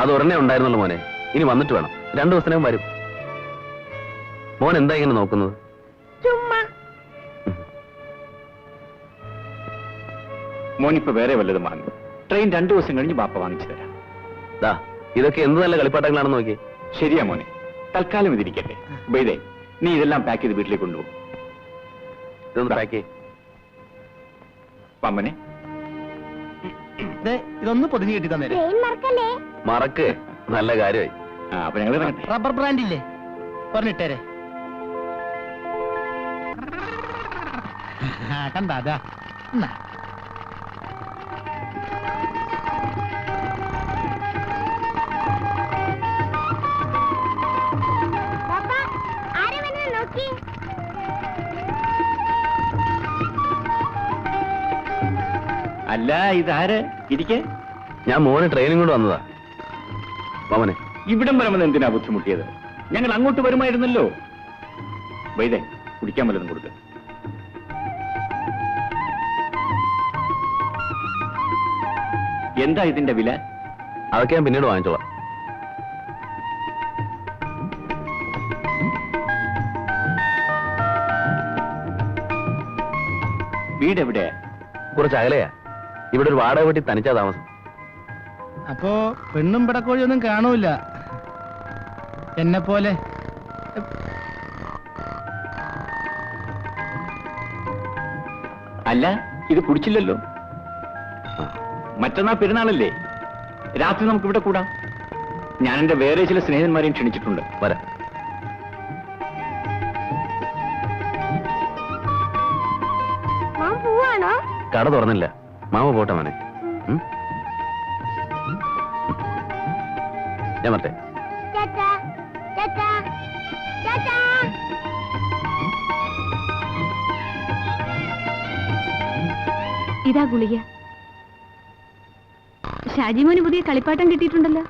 അത് ഉടനെ ഉണ്ടായിരുന്നുള്ളൂ മോനെ. ഇനി വന്നിട്ട് വേണം. രണ്ടു ദിവസത്തിനകം വരും. മോൻ എന്താ ഇങ്ങനെ നോക്കുന്നത്? മോൻ മോനിപ്പോ വേറെ വല്ലതും വാങ്ങി. ട്രെയിൻ രണ്ടു ദിവസം കഴിഞ്ഞ് ബാപ്പ വാങ്ങിച്ചു തരാം. ദാ ഇതൊക്കെ എന്ത് നല്ല കളിപ്പാട്ടങ്ങളാണെന്ന് നോക്കി ശരിയാ മോനെ. തൽക്കാലം ഇതിരിക്കട്ടെ. ബൈദേ നീ ഇതെല്ലാം പാക്ക് ചെയ്ത് വീട്ടിലേക്ക് കൊണ്ടുപോകും ഇതൊന്ന് പാക്ക് പമ്മനെ ഇതൊന്ന് പൊതിഞ്ഞു കെട്ടി തന്നേരെ. ട്രെയിൻ മറക്കല്ലേ? മറക്ക്. നല്ല കാര്യമായി. ആ അപ്പൊ ഞങ്ങൾ ഇറങ്ങട്ടെ. റബ്ബർ ബ്രാൻഡ് ഇല്ലേ? പറഞ്ഞിട്ടേരെ. ആ കണ്ടാ അതാ എന്നാ. അല്ല ഇതാര്? ഇരിക്കേ. ഞാൻ മോനെ ട്രെയിനും കൊണ്ട് വന്നതാ. പവനെ ഇവിടം വരെ വന്ന് എന്തിനാ ബുദ്ധിമുട്ടിയത്? ഞങ്ങൾ അങ്ങോട്ട് വരുമായിരുന്നല്ലോ. വൈദേ കുടിക്കാൻ വല്ലതും കൊടുക്ക. എന്താ ഇതിന്റെ വില? അതൊക്കെ ഞാൻ പിന്നീട് വാങ്ങിച്ചോളാം. വീട് എവിടെയാ കുറച്ച് അകലെയാ. ഇവിടെ ഒരു വാടക വീട്ടിൽ തനിച്ചാ താമസം. അപ്പോ പെണ്ണും പിടക്കോഴിയൊന്നും കാണൂല. എന്നെ പോലെ അല്ല ഇത് കുടിച്ചില്ലല്ലോ. മറ്റന്നാ പെരുന്നാളല്ലേ? രാത്രി നമുക്ക് ഇവിടെ കൂടാം. ഞാൻ എന്റെ വേറെ ചില സ്നേഹിതന്മാരെയും ക്ഷണിച്ചിട്ടുണ്ട്. വരാം. കട തുറന്നില്ല. മാമ പോട്ടെ മോനെ? ഞാൻ മറ്റേ ഇതാ ഗുളിക. ഷാജിമോന് പുതിയ കളിപ്പാട്ടം കിട്ടിയിട്ടുണ്ടല്ലോ.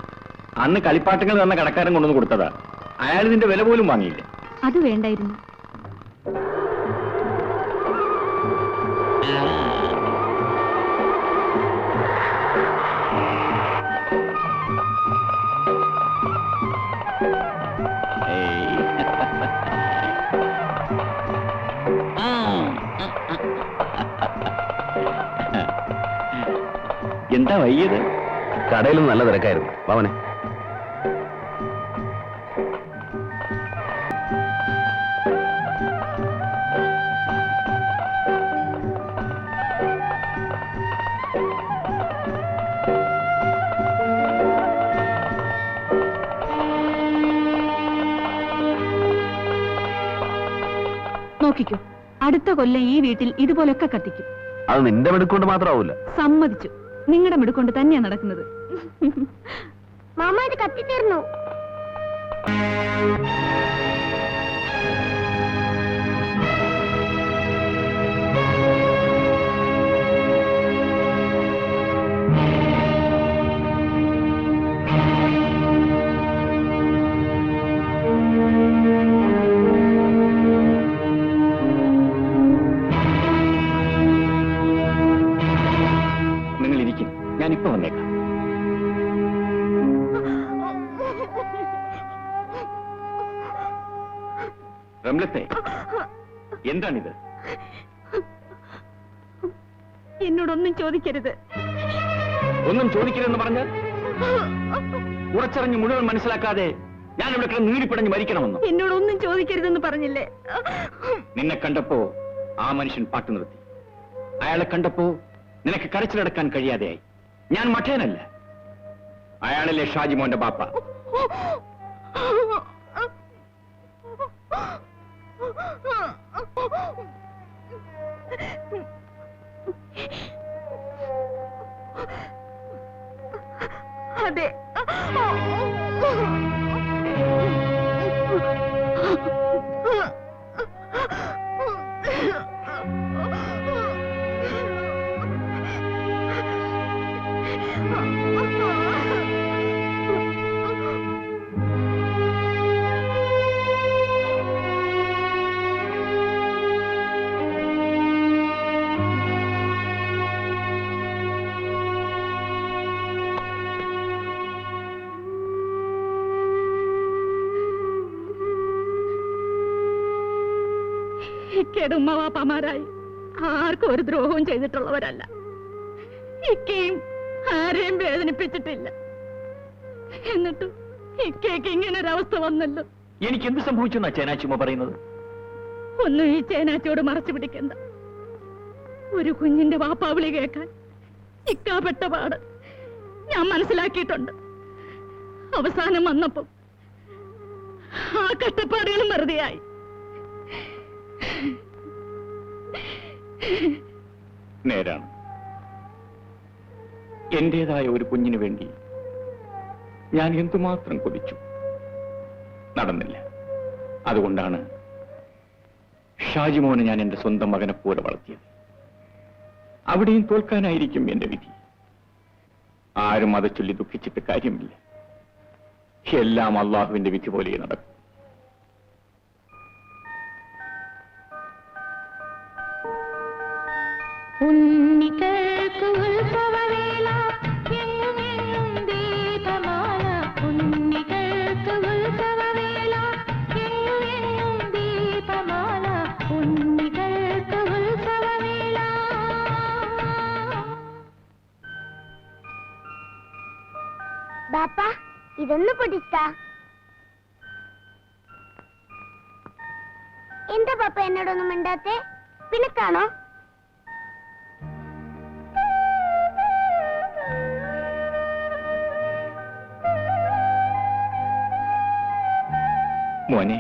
അന്ന് കളിപ്പാട്ടങ്ങൾ തന്ന കടക്കാരൻ കൊണ്ടുവന്ന് കൊടുത്തതാ. അയാൾ ഇതിന്റെ വില പോലും വാങ്ങിയില്ല. അത് വേണ്ടായിരുന്നു. എന്താ വയ്യത് കടയിലും നല്ല തിരക്കായിരുന്നു. പവനെ നോക്കിക്കോ. അടുത്ത കൊല്ലം ഈ വീട്ടിൽ ഇതുപോലൊക്കെ കത്തിക്കും. അത് നിന്റെ മെടുക്കൊണ്ട് മാത്രമാവൂല സമ്മതിച്ചു. നിങ്ങളുടെ മിടുക്കൊണ്ട് തന്നെയാ നടക്കുന്നത്. മാമ ഇത് കത്തിത്തീർന്നു എന്താണിത്? എന്നോടൊന്നും ചോദിക്കരുത്. ഒന്നും ചോദിക്കരുതെന്ന് പറഞ്ഞ് ഉറച്ചറിഞ്ഞ് മുഴുവൻ മനസ്സിലാക്കാതെ ഞാൻ ഇവിടെ കിടന്ന് നീടിപ്പിടഞ്ഞ് മരിക്കണമെന്ന്? എന്നോടൊന്നും ചോദിക്കരുതെന്ന് പറഞ്ഞില്ലേ? നിന്നെ കണ്ടപ്പോ ആ മനുഷ്യൻ പാട്ട് നിർത്തി. അയാളെ കണ്ടപ്പോ നിനക്ക് കരച്ചിലടക്കാൻ കഴിയാതെയായി. ഞാൻ മഠേനല്ല. അയാളല്ലേ ഷാജിമോന്റെ ബാപ്പ? അതെ ഇക്കയുടെ ഉമ്മവാപ്പമാരായി. ആർക്കും ഒരു ദ്രോഹവും ചെയ്തിട്ടുള്ളവരല്ല. ഇക്കയും ആരെയും വേദനിപ്പിച്ചിട്ടില്ല. എന്നിട്ടും ഇക്കയ്ക്ക് ഇങ്ങനെ ഒരവസ്ഥ വന്നല്ലോ. എനിക്ക് എന്ത് സംഭവിച്ചു എന്നാ ചേനാച്ചുമ്മ പറയുന്നത്? ഒന്നും ഈ ചേനാച്ചോട് മറച്ചു പിടിക്കണ്ട. ഒരു കുഞ്ഞിന്റെ വാപ്പാവിളി കേൾക്കാൻ ഇക്കാപ്പെട്ട പാട് ഞാൻ മനസ്സിലാക്കിയിട്ടുണ്ട്. അവസാനം വന്നപ്പം ആ കഷ്ടപ്പാടുകളും വെറുതെയായി. നേരാണ്. എന്റേതായ ഒരു കുഞ്ഞിനു വേണ്ടി ഞാൻ എന്തുമാത്രം കൊതിച്ചു? നടന്നില്ല. അതുകൊണ്ടാണ് ഷാജിമോനെ ഞാൻ എന്റെ സ്വന്തം മകനെ പോലെ വളർത്തിയത്. അവിടെയും തോൽക്കാനായിരിക്കും എന്റെ വിധി. ആരും അത് ചൊല്ലി ദുഃഖിച്ചിട്ട് കാര്യമില്ല. എല്ലാം അള്ളാഹുവിന്റെ വിധി പോലെ നടക്കും. ഇതൊന്ന് പൊടിച്ച. എന്താ പപ്പ എന്നോടൊന്നും മിണ്ടാത്തെ? പിണക്കാണോ മോനെ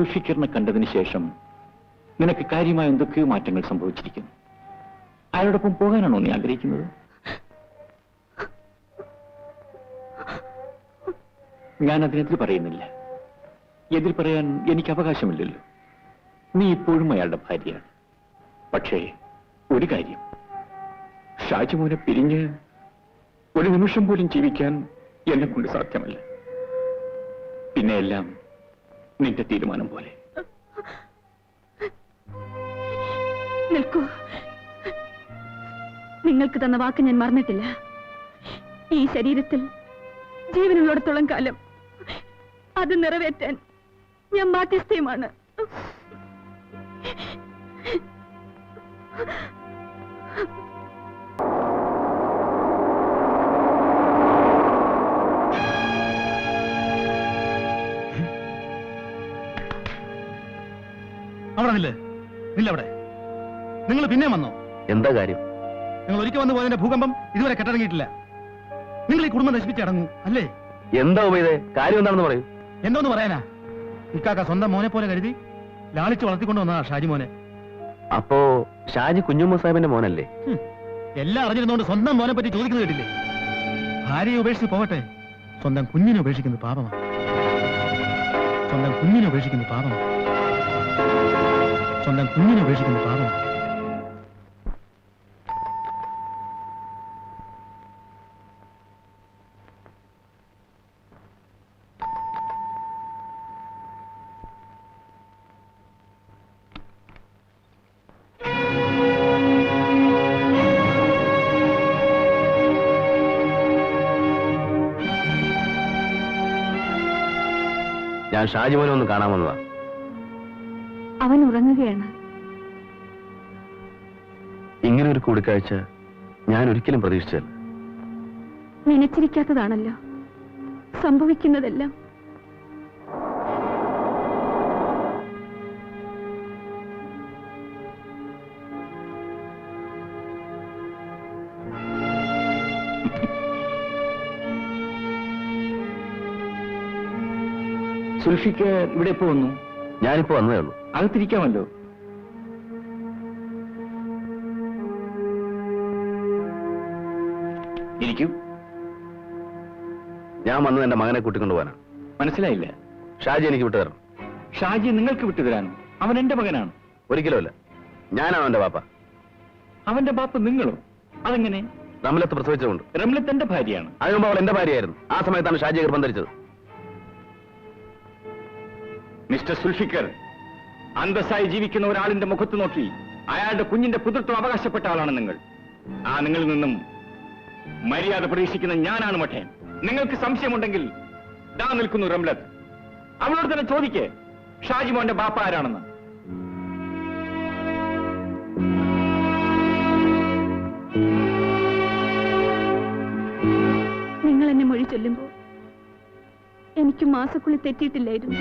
സുൽഫിക്കറിനെ കണ്ടതിന് ശേഷം നിനക്ക് കാര്യമായ എന്തൊക്കെയോ മാറ്റങ്ങൾ സംഭവിച്ചിരിക്കുന്നു. അയാളോടൊപ്പം പോകാനാണോ നീ ആഗ്രഹിക്കുന്നത്? ഞാൻ അതിനെതിർ പറയുന്നില്ല. എതിർ പറയാൻ എനിക്ക് അവകാശമില്ലല്ലോ. നീ ഇപ്പോഴും അയാളുടെ ഭാര്യയാണ്. പക്ഷേ ഒരു കാര്യം. ഷാജിമോനെ പിരിഞ്ഞ് ഒരു നിമിഷം പോലും ജീവിക്കാൻ എന്നെ കൊണ്ട് സാധ്യമല്ല. പിന്നെ എല്ലാം നിന്റെ തീരുമാനം പോലെ. നിൽക്കൂ. നിങ്ങൾക്ക് തന്ന വാക്ക് ഞാൻ മറന്നിട്ടില്ല. ഈ ശരീരത്തിൽ ജീവനുള്ളിടത്തോളം കാലം അത് നിറവേറ്റാൻ ഞാൻ ബാധ്യസ്ഥയുമാണ്. അവിടെ നില്ല്. നില്ലവിടെ. നിങ്ങൾ പിന്നെ വന്നോ? എന്താ കാര്യം? നിങ്ങൾ ഒരിക്കൽ വന്നു പോയതിന്റെ ഭൂകമ്പം ഇതുവരെ കെട്ടിറങ്ങിയിട്ടില്ല നിങ്ങൾ ഈ കുടുംബം നശിപ്പിച്ചടങ്ങൂ അല്ലേ? എന്താ ഉപയോഗ കാര്യം എന്താണെന്ന് പറയൂ. എന്തോന്ന് പറയാനാ? ഇക്കാക്ക സ്വന്തം മോനെ പോലെ കരുതി ലാളിച്ച് വളർത്തിക്കൊണ്ടു വന്നതാ ഷാജി മോനെ. അപ്പോ ഷാജി കുഞ്ഞുമ്മ സാഹിബിന്റെ മോനല്ലേ? എല്ലാം അറിഞ്ഞിരുന്നോണ്ട് സ്വന്തം മോനെ പറ്റി ചോദിക്കുന്നത് കേട്ടില്ലേ? ഭാര്യയെ ഉപേക്ഷിച്ച് പോവട്ടെ സ്വന്തം കുഞ്ഞിനെ ഉപേക്ഷിക്കുന്നത് പാപമാണ് സ്വന്തം കുഞ്ഞിനെ ഉപേക്ഷിക്കുന്നത് പാപമാണ് സ്വന്തം കുഞ്ഞിനെ ഉപേക്ഷിക്കുന്ന പാപമാണ് ഞാൻ ഷാജിമോനെ ഒന്ന് കാണാൻ വന്നതാ. അവൻ ഉറങ്ങുകയാണ്. ഇങ്ങനെ ഒരു കൂടിക്കാഴ്ച ഞാൻ ഒരിക്കലും പ്രതീക്ഷിച്ചല്ല നനച്ചിരിക്കാത്തതാണല്ലോ. സംഭവിക്കുന്നതെല്ലാം. സുൽഫിക്ക് ഇവിടെ എപ്പോ വന്നു? ഞാനിപ്പോ വന്നതേ ഉള്ളൂ. അകത്തിരിക്കാമല്ലോ. ഇരിക്കൂ. ഞാൻ വന്നത് എന്റെ മകനെ കൂട്ടിക്കൊണ്ടുപോകാനാണ് മനസ്സിലായില്ല. ഷാജി എനിക്ക് വിട്ടു തരണം ഷാജി നിങ്ങൾക്ക് വിട്ടുതരാനോ? അവൻ എന്റെ മകനാണ്. ഒരിക്കലുമല്ല ഞാനാണ് അവന്റെ പാപ്പ അവന്റെ പാപ്പ നിങ്ങളോ? അതെങ്ങനെ? റംലത്ത് പ്രസവിച്ചതുകൊണ്ട്. റംലത്ത് എന്റെ ഭാര്യയാണ്. അതിനു മുമ്പ് അവൾ എന്റെ ഭാര്യയായിരുന്നു. ആ സമയത്താണ് ഷാജി ഗർഭം ധരിച്ചത്. മിസ്റ്റർ സുൽഫിക്കർ അന്തസ്സായി ജീവിക്കുന്ന ഒരാളിന്റെ മുഖത്ത് നോക്കി അയാളുടെ കുഞ്ഞിന്റെ പുതൃത്വം അവകാശപ്പെട്ട ആളാണ് നിങ്ങൾ. ആ നിങ്ങളിൽ നിന്നും മര്യാദ പ്രതീക്ഷിക്കുന്ന ഞാനാണ് മഠേൻ. നിങ്ങൾക്ക് സംശയമുണ്ടെങ്കിൽ ദാ നിൽക്കുന്നു റംലത്ത്. അവളോട് തന്നെ ചോദിക്കേ ഷാജിമോന്റെ ബാപ്പ ആരാണെന്ന്. നിങ്ങൾ എന്നെ മൊഴി ചൊല്ലുമ്പോ എനിക്ക് മാസക്കുള്ളി തെറ്റിയിട്ടില്ലായിരുന്നു.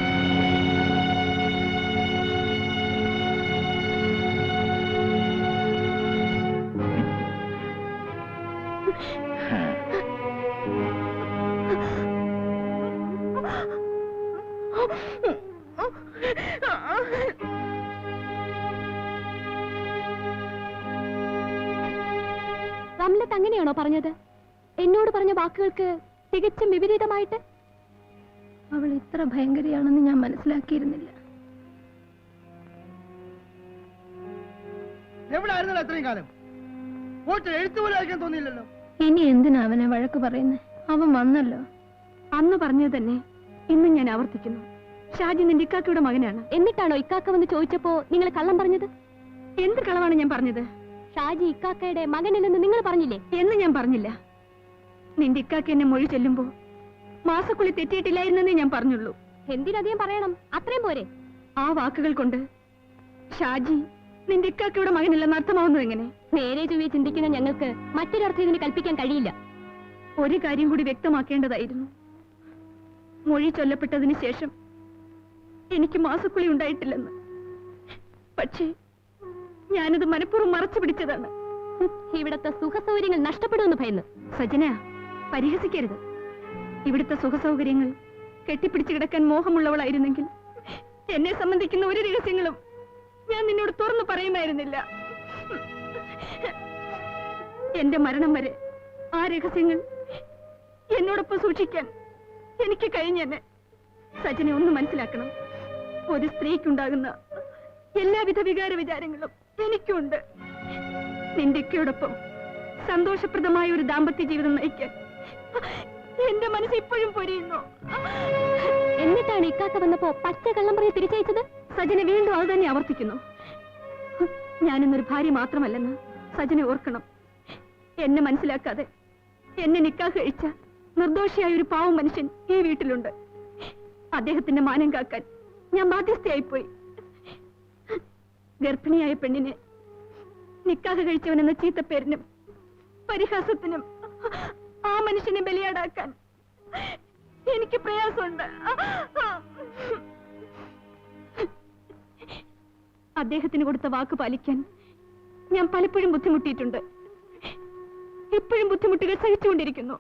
അങ്ങനെയാണോ പറഞ്ഞത്? എന്നോട് പറഞ്ഞ വാക്കുകൾക്ക് തികച്ചും വിപരീതമായിട്ട്? അവൾ ഇത്ര ഭയങ്കരയാണെന്ന് ഞാൻ മനസ്സിലാക്കിയിരുന്നില്ല. അത്രയും കാലം? പോയിട്ട് എഴുത്തു പോലും അയക്കാൻ തോന്നിയില്ലല്ലോ. ഇനി എന്തിനാ അവനെ വഴക്ക് പറയുന്നത് അവൻ വന്നല്ലോ. അന്ന് പറഞ്ഞത് തന്നെ ഇന്നും ഞാൻ ആവർത്തിക്കുന്നു. ഷാജി നിന്റെ ഇക്കാക്കയുടെ മകനാണ്. എന്നിട്ടാണോ ഇക്കാക്ക വന്ന് ചോദിച്ചപ്പോ നിങ്ങൾ കള്ളം പറഞ്ഞത്? എന്ത് കളവാണ് ഞാൻ പറഞ്ഞത്? ഷാജി ഇക്കാക്കയുടെ മകനില്ലെന്ന് നിങ്ങൾ പറഞ്ഞില്ലേ? എന്ന് ഞാൻ പറഞ്ഞില്ല. നിന്റെ ഇക്കാക്ക എന്നെ മൊഴി ചെല്ലുമ്പോ മാസക്കുള്ളി തെറ്റിയിട്ടില്ലായിരുന്നെന്നേ ഞാൻ പറഞ്ഞുള്ളൂ. എന്തിനധികം പറയണം? അത്രയും പോരെ. ആ വാക്കുകൾ കൊണ്ട് ഷാജി നിന്റെ ഇക്കാക്കയുടെ മകനില്ലെന്ന് അർത്ഥമാവുന്നത് എങ്ങനെ? നേരെ ചൊവ്വെ ചിന്തിക്കുന്ന ഞങ്ങൾക്ക് മറ്റൊരർത്ഥം ഇതിന് കൽപ്പിക്കാൻ കഴിയില്ല. ഒരു കാര്യം കൂടി വ്യക്തമാക്കേണ്ടതായിരുന്നു. മൊഴി ചൊല്ലപ്പെട്ടതിന് ശേഷം എനിക്ക് മാസക്കുളി ഉണ്ടായിട്ടില്ലെന്ന്. പക്ഷേ ഞാനത് മനഃപൂർവം മറച്ചു പിടിച്ചതാണ്. ഇവിടത്തെ സുഖ സൗകര്യങ്ങൾ നഷ്ടപ്പെടുമെന്ന് ഭയന്ന്. സജന പരിഹസിക്കരുത്. ഇവിടുത്തെ സുഖസൗകര്യങ്ങൾ കെട്ടിപ്പിടിച്ചു കിടക്കാൻ മോഹമുള്ളവളായിരുന്നെങ്കിൽ എന്നെ സംബന്ധിക്കുന്ന ഒരു രഹസ്യങ്ങളും ഞാൻ നിന്നോട് തുറന്നു പറയുമായിരുന്നില്ല. എന്റെ മരണം വരെ ആ രഹസ്യങ്ങൾ എന്നോടൊപ്പം സൂക്ഷിക്കാൻ എനിക്ക് കഴിഞ്ഞെന്നെ സജനെ ഒന്ന് മനസ്സിലാക്കണം. ഒരു സ്ത്രീക്കുണ്ടാകുന്ന എല്ലാവിധ വികാര വിചാരങ്ങളും എനിക്കുണ്ട്. നിന്റെയൊക്കെയോടൊപ്പം സന്തോഷപ്രദമായ ഒരു ദാമ്പത്യ ജീവിതം നയിക്കാൻ എന്റെ മനസ്സ് ഇപ്പോഴും പൊരിയുന്നു. എന്നിട്ടാണ് ഇക്കാക്ക വന്നപ്പോ പച്ച കള്ളം പറഞ്ഞ് തിരിച്ചയച്ചത്? സജന വീണ്ടും അത് തന്നെ ആവർത്തിക്കുന്നു. ഞാനിന്നൊരു ഭാര്യ മാത്രമല്ലെന്ന് സജന ഓർക്കണം. എന്നെ മനസ്സിലാക്കാതെ എന്നെ നിക്കാ കഴിച്ച നിർദോഷിയായ ഒരു പാവം മനുഷ്യൻ ഈ വീട്ടിലുണ്ട്. അദ്ദേഹത്തിന്റെ മാനം കാക്കാൻ ഞാൻ ബാധ്യസ്ഥയായിപ്പോയി. ഗർഭിണിയായ പെണ്ണിനെ നിക്കാഹ് കഴിച്ചവനെന്ന ചീത്തപ്പേരിനും പരിഹാസത്തിനും ആ മനുഷ്യനെ ബലിയാടാക്കാൻ എനിക്ക് പ്രയാസമുണ്ട്. അദ്ദേഹത്തിന് കൊടുത്ത വാക്ക് പാലിക്കാൻ ഞാൻ പലപ്പോഴും ബുദ്ധിമുട്ടിയിട്ടുണ്ട്. എപ്പോഴും ബുദ്ധിമുട്ടുകൾ സഹിച്ചുകൊണ്ടിരിക്കുന്നു.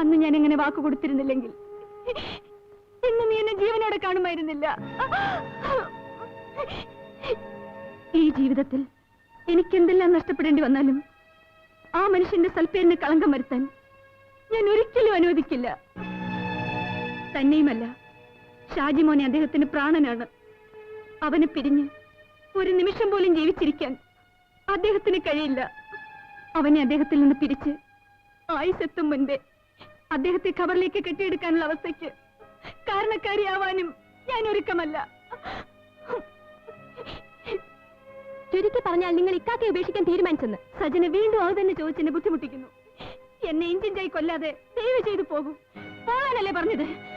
അന്ന് ഞാൻ എങ്ങനെ വാക്ക് കൊടുത്തിരുന്നില്ലെങ്കിൽ ഇന്ന് നീ എന്നെ ജീവനോടെ കാണുമായിരുന്നില്ല. ഈ ജീവിതത്തിൽ എനിക്കെന്തെല്ലാം നഷ്ടപ്പെടേണ്ടി വന്നാലും ആ മനുഷ്യന്റെ സൽപ്പേരിന് കളങ്കം വരുത്താൻ ഞാൻ ഒരിക്കലും അനുവദിക്കില്ല. തന്നെയുമല്ല ഷാജിമോനെ അദ്ദേഹത്തിന് പ്രാണനാണ്. അവനെ പിരിഞ്ഞ് ഒരു നിമിഷം പോലും ജീവിച്ചിരിക്കാൻ അദ്ദേഹത്തിന് കഴിയില്ല. അവനെ അദ്ദേഹത്തിൽ നിന്ന് പിരിച്ച് ആയുസെത്തും മുൻപേ അദ്ദേഹത്തെ ഖബറിലേക്ക് കെട്ടിയെടുക്കാനുള്ള അവസ്ഥയ്ക്ക് കാരണക്കാരിയാവാനും ഞാൻ ഒരുക്കമല്ല. ചുരുക്കി പറഞ്ഞാൽ നിങ്ങൾ ഇക്കാക്കെ ഉപേക്ഷിക്കാൻ തീരുമാനിച്ചെന്ന്. സജന വീണ്ടും അത് തന്നെ ചോദിച്ചെന്നെ ബുദ്ധിമുട്ടിക്കുന്നു. എന്നെ ഇഞ്ചിഞ്ചായി കൊല്ലാതെ ദയവ് ചെയ്തു പോകും. പോകാനല്ലേ പറഞ്ഞത്?